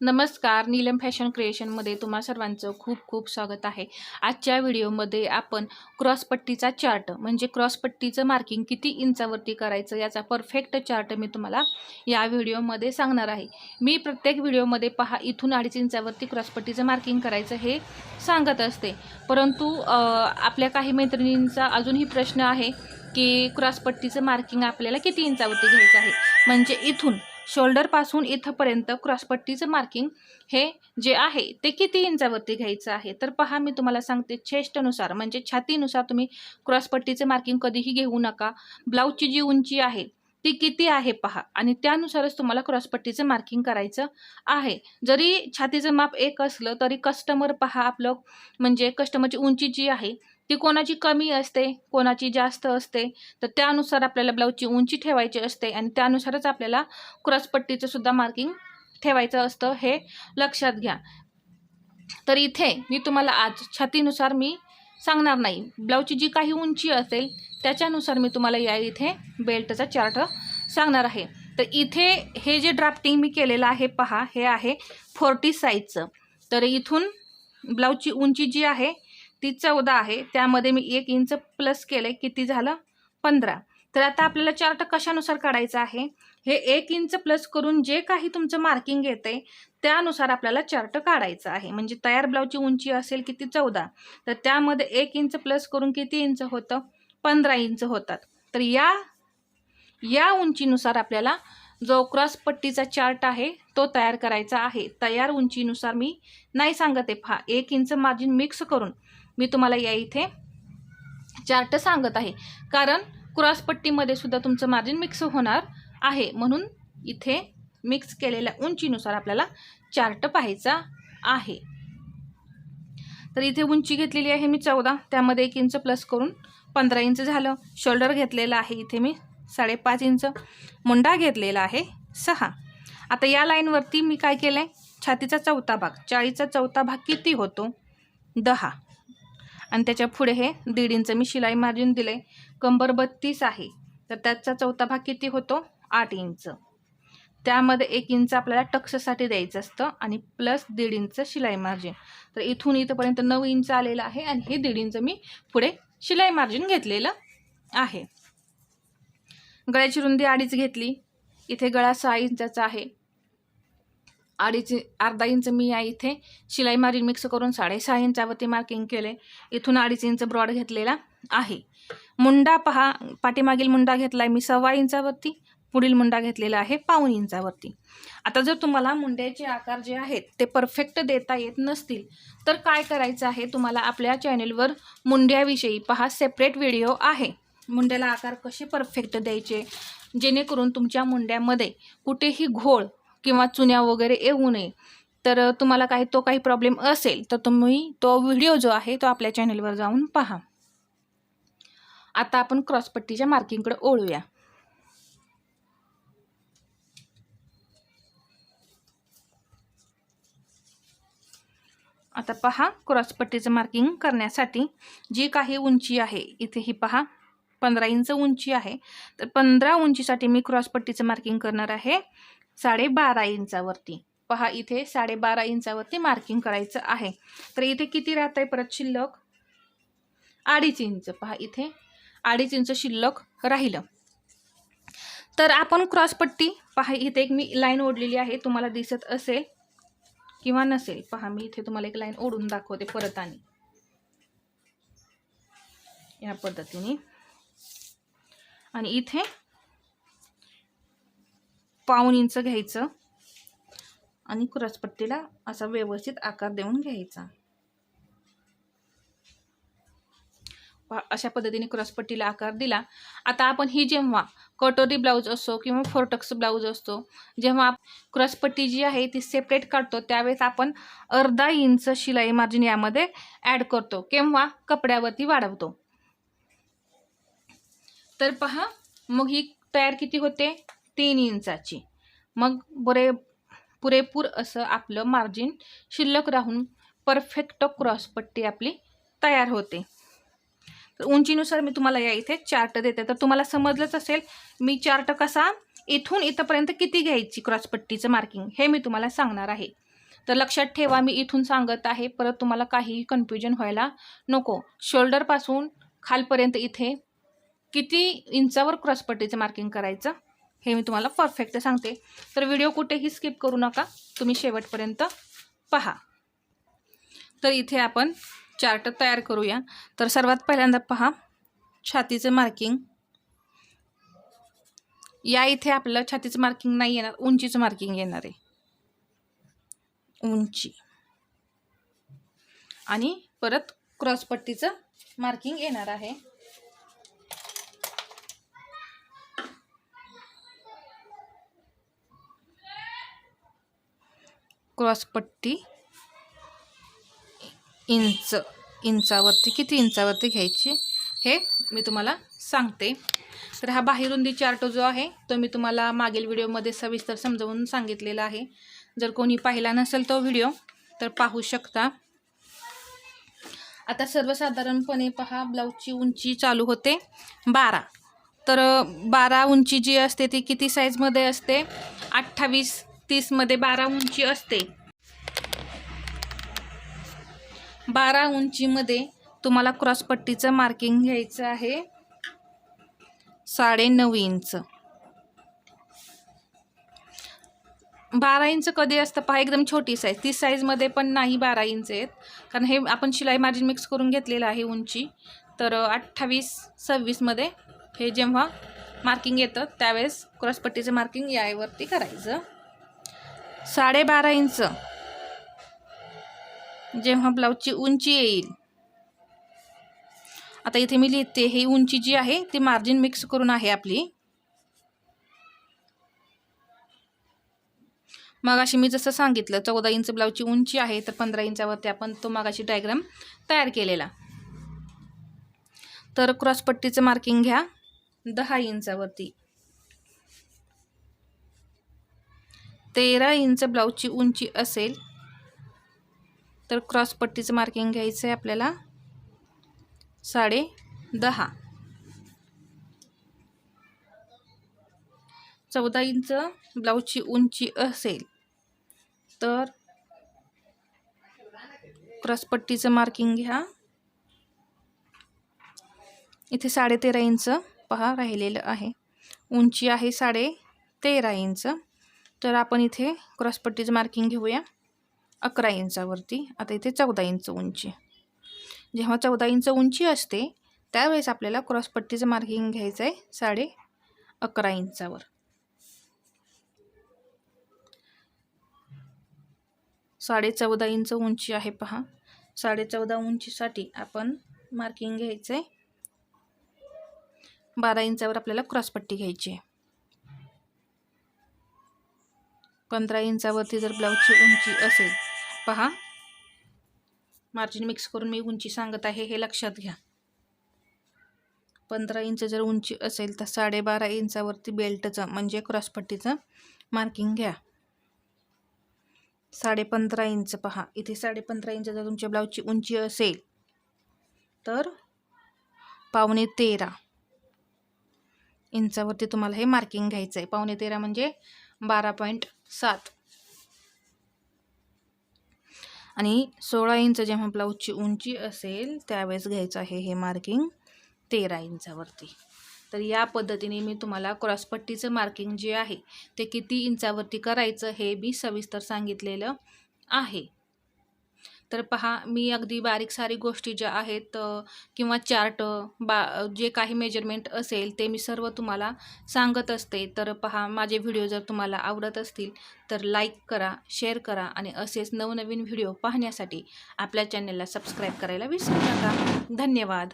नमस्कार नीलम फॅशन क्रिएशनमध्ये तुम्हा सर्वांचं खूप खूप स्वागत आहे. आजच्या व्हिडिओमध्ये आपण क्रॉसपट्टीचा चार्ट म्हणजे क्रॉसपट्टीचं मार्किंग किती इंचावरती करायचं याचा परफेक्ट चार्ट मी तुम्हाला या व्हिडिओमध्ये सांगणार आहे. मी प्रत्येक व्हिडिओमध्ये पहा इथून अडीच इंचावरती क्रॉसपट्टीचं मार्किंग करायचं हे सांगत असते. परंतु आपल्या काही मैत्रिणींचा अजूनही प्रश्न आहे की क्रॉसपट्टीचं मार्किंग आपल्याला किती इंचावरती घ्यायचं आहे? म्हणजे इथून शोल्डरपासून इथंपर्यंत क्रॉसपट्टीचं मार्किंग हे जे आहे ते किती इंचावरती घ्यायचं आहे? तर पहा मी तुम्हाला सांगते चेस्टनुसार म्हणजे छातीनुसार तुम्ही क्रॉसपट्टीचं मार्किंग कधीही घेऊ नका. ब्लाऊजची जी उंची आहे ती किती आहे पहा. आणि त्यानुसारच तुम्हाला क्रॉसपट्टीचं मार्किंग करायचं आहे. जरी छातीचं माप एक असलं तरी कस्टमर पहा आपलं म्हणजे कस्टमरची उंची जी आहे ती कोणाची कमी असते कोणाची जास्त असते तर त्यानुसार आपल्याला ब्लाऊजची उंची ठेवायची असते आणि त्यानुसारच आपल्याला क्रॉसपट्टीचं सुद्धा मार्किंग ठेवायचं असतं हे लक्षात घ्या. तर इथे मी तुम्हाला आज छातीनुसार मी सांगणार नाही. ब्लाऊजची जी काही उंची असेल त्याच्यानुसार मी तुम्हाला या इथे बेल्टचा चार्ट सांगणार आहे. तर इथे हे जे ड्राफ्टिंग मी केलेलं आहे पहा हे आहे फोर्टी साईजचं तर इथून ब्लाऊजची उंची जी आहे ती चौदा आहे. त्यामध्ये मी एक इंच प्लस केलं किती झालं? पंधरा. तर आता आपल्याला चार्ट कशानुसार काढायचा आहे? हे एक इंच प्लस करून जे काही तुमचं मार्किंग येते त्यानुसार आपल्याला चार्ट काढायचा आहे. म्हणजे तयार ब्लाऊजची उंची असेल किती? चौदा. तर त्यामध्ये एक इंच प्लस करून किती इंच होतं? पंधरा इंच होतात. तर या या उंचीनुसार आपल्याला जो क्रॉस पट्टीचा चार्ट आहे तो तयार करायचा आहे. तयार उंचीनुसार मी नाही सांगत आहे. फा एक इंच मार्जिन मिक्स करून. मी तुम्हाला या इथे चार्ट सांगत आहे. कारण क्रॉसपट्टीमध्ये सुद्धा तुमचं मार्जिन मिक्स होणार आहे. म्हणून इथे मिक्स केलेल्या उंचीनुसार आपल्याला चार्ट पाहायचा आहे. तर इथे उंची घेतलेली आहे मी चौदा. त्यामध्ये एक इंच प्लस करून पंधरा इंच झालं. शोल्डर घेतलेलं आहे इथे मी साडेपाच इंच मुंडा घेतलेला आहे सहा. आता या लाईनवरती मी काय केलं आहे छातीचा चौथा भाग. चाळीचा चौथा भाग किती होतो? दहा. आणि त्याच्या पुढे हे दीड इंच मी शिलाई मार्जिन दिले कंबर बत्तीस आहे. तर त्याचा चौथा भाग किती होतो? आठ इंच. त्यामध्ये एक इंच आपल्याला टक्ससाठी द्यायचं असतं आणि प्लस दीड इंच शिलाई मार्जिन. तर इथून इथंपर्यंत नऊ इंच आलेलं आहे आणि हे दीड इंच मी पुढे शिलाई मार्जिन घेतलेलं आहे. गळ्याची रुंदी अडीच घेतली. इथे गळा सहा इंचाचा आहे. अडीच अर्धा इंच मी या इथे. शिलाई मार्जिन मिक्स करून साडेसहा इंचावरती मार्किंग केले. इथून अडीच इंच ब्रॉड घेतलेला आहे. मुंडा पहा पाठीमागील मुंडा घेतला आहे मी सव्वा इंचावरती पुढील मुंडा घेतलेला आहे पाऊन इंचावरती आता जर तुम्हाला मुंड्याचे आकार जे आहेत ते परफेक्ट देता येत नसतील तर काय करायचं आहे तुम्हाला आपल्या चॅनेलवर मुंड्याविषयी पहा सेपरेट व्हिडिओ आहे. मुंड्याला आकार कसे परफेक्ट द्यायचे? जेणेकरून तुमच्या मुंड्यामध्ये कुठेही घोळ किंवा चुन्या वगैरे येऊ नये. तर तुम्हाला काही तो काही प्रॉब्लेम असेल तर तुम्ही तो व्हिडिओ जो आहे तो आपल्या चॅनलवर जाऊन पहा. आता आपण क्रॉसपट्टीच्या मार्किंगकडे ओळूया आता पहा क्रॉसपट्टीचं मार्किंग करण्यासाठी जी काही उंची आहे इथे ही पहा. पंधरा इंच उंची आहे. तर पंधरा उंचीसाठी मी क्रॉसपट्टीचं मार्किंग करणार आहे साडेबारा इंचावरती. पहा इथे साडेबारा इंचावरती मार्किंग करायचं आहे. तर इथे किती राहत आहे परत शिल्लक? अडीच इंच. पहा इथे अडीच इंच शिल्लक राहिलं. तर आपण क्रॉसपट्टी पहा इथे एक मी लाईन ओढलेली आहे. तुम्हाला दिसत असेल किंवा नसेल. पहा मी इथे तुम्हाला एक लाईन ओढून दाखवते परत आणि. या पद्धतीने. आणि इथे पाऊन इंच घ्यायचं आणि क्रॉसपट्टीला असा व्यवस्थित आकार देऊन घ्यायचा. अशा पद्धतीने क्रॉसपट्टीला आकार दिला. आता आपण ही जेव्हा कटोरी ब्लाऊज असो किंवा फोरटक्स ब्लाऊज असतो जेव्हा क्रॉसपट्टी जी आहे ती सेपरेट काढतो त्यावेळेस आपण अर्धा इंच शिलाई मार्जिन यामध्ये ॲड करतो किंवा कपड्यावरती वाढवतो. तर पहा मग ही तयार किती होते? तीन इंचाची. मग बरे पुरेपूर असं आपलं मार्जिन शिल्लक राहून परफेक्ट क्रॉसपट्टी आपली तयार होते. तर उंचीनुसार मी तुम्हाला या इथे चार्ट देते. तर तुम्हाला समजलंच असेल मी चार्ट कसा इथून इथंपर्यंत किती घ्यायची क्रॉसपट्टीचं मार्किंग हे मी तुम्हाला सांगणार आहे. तर लक्षात ठेवा मी इथून सांगत आहे परत तुम्हाला काहीही कन्फ्युजन व्हायला नको. शोल्डरपासून खालपर्यंत इथे किती इंचावर क्रॉसपट्टीचं मार्किंग करायचं हे मी तुम्हाला परफेक्ट सांगते. तर व्हिडिओ कुठेही स्किप करू नका तुम्ही शेवटपर्यंत पहा. तर इथे आपण चार्ट तयार करूया. तर सर्वात पहिल्यांदा पहा छातीचं मार्किंग या इथे आपलं छातीचं मार्किंग नाही येणार उंचीचं मार्किंग येणार आहे. उंची. आणि परत क्रॉसपट्टीचं मार्किंग येणार आहे. क्रॉसपट्टी इंच इंचावरती किती इंचावरती घ्यायची हे मी तुम्हाला सांगते. तर हा बाहेरुंदी चार्ट जो आहे तो मी तुम्हाला मागील व्हिडिओमध्ये सविस्तर समजावून सांगितलेला आहे. जर कोणी पाहिला नसेल तो व्हिडिओ तर पाहू शकता. आता सर्वसाधारणपणे पहा ब्लाऊजची उंची चालू होते बारा. तर बारा उंची जी असते ती किती साईजमध्ये असते? अठ्ठावीस तीसमध्ये बारा उंची असते. बारा उंचीमध्ये तुम्हाला क्रॉसपट्टीचं मार्किंग घ्यायचं आहे. साडे नऊ इंच. बारा इंच कधी असतं? पहा एकदम छोटी साईज तीस साईजमध्ये पण नाही बारा इंच आहेत. कारण हे आपण शिलाई मार्जिन मिक्स करून घेतलेलं आहे उंची. तर अठ्ठावीस सव्वीसमध्ये हे जेव्हा मार्किंग येतं त्यावेळेस क्रॉसपट्टीचं मार्किंग यावरती करायचं. साडेबारा इंच. जेव्हा ब्लाऊजची उंची येईल. आता इथे मी लिहिते ही उंची जी आहे ती मार्जिन मिक्स करून आहे आपली. मग अशी मी जसं सांगितलं चौदा इंच ब्लाऊजची उंची आहे तर पंधरा इंचावरती आपण तो मागाशी डायग्राम तयार केलेला. तर क्रॉसपट्टीचं मार्किंग घ्या दहा इंचावरती. तेरा इंच ब्लाऊजची उंची असेल तर क्रॉसपट्टीचं मार्किंग घ्यायचं आहे आपल्याला. साडे दहा. चौदा इंच ब्लाऊजची उंची असेल तर क्रॉसपट्टीचं मार्किंग घ्या. इथे साडेतेरा इंच पहा राहिलेलं आहे. उंची आहे साडे तेरा इंच. तर आपण इथे क्रॉसपट्टीचं मार्किंग घेऊया. अकरा इंचावरती. आता इथे चौदा इंच उंची. जेव्हा चौदा इंच उंची असते त्यावेळेस आपल्याला क्रॉसपट्टीचं मार्किंग घ्यायचं आहे साडे अकरा इंचावर. साडे चौदा इंच उंची आहे पहा. साडे चौदा उंचीसाठी आपण मार्किंग घ्यायचं आहे बारा इंचावर आपल्याला क्रॉसपट्टी घ्यायची आहे. पंधरा इंचावरती जर ब्लाऊजची उंची असेल पहा. मार्जिन मिक्स करून मी उंची सांगत आहे हे लक्षात घ्या. पंधरा इंच जर उंची असेल तर साडेबारा इंचावरती बेल्टचं म्हणजे क्रॉसपट्टीचं मार्किंग घ्या. साडेपंधरा इंच पहा. इथे साडेपंधरा इंच जर तुमच्या ब्लाऊजची उंची असेल तर पावणे तेरा इंचावरती तुम्हाला हे मार्किंग घ्यायचं आहे पावणे तेरा म्हणजे बारा पॉईंट सात. आणि सोळा इंच जेव्हा ब्लाऊजची उंची असेल त्यावेळेस घ्यायचं आहे हे मार्किंग तेरा इंचावरती. तर या पद्धतीने मी तुम्हाला क्रॉसपट्टीचं मार्किंग जे आहे ते किती इंचावरती करायचं हे मी सविस्तर सांगितलेलं आहे. तर पहा मी अगदी बारीक सारीक गोष्टी ज्या आहेत किंवा चार्ट बा जे काही मेजरमेंट असेल ते मी सर्व तुम्हाला सांगत असते. तर पहा माझे व्हिडिओ जर तुम्हाला आवडत असतील तर लाईक करा शेअर करा आणि असेच नवनवीन व्हिडिओ पाहण्यासाठी आपल्या चॅनलला सबस्क्राईब करायला विसरू नका. धन्यवाद.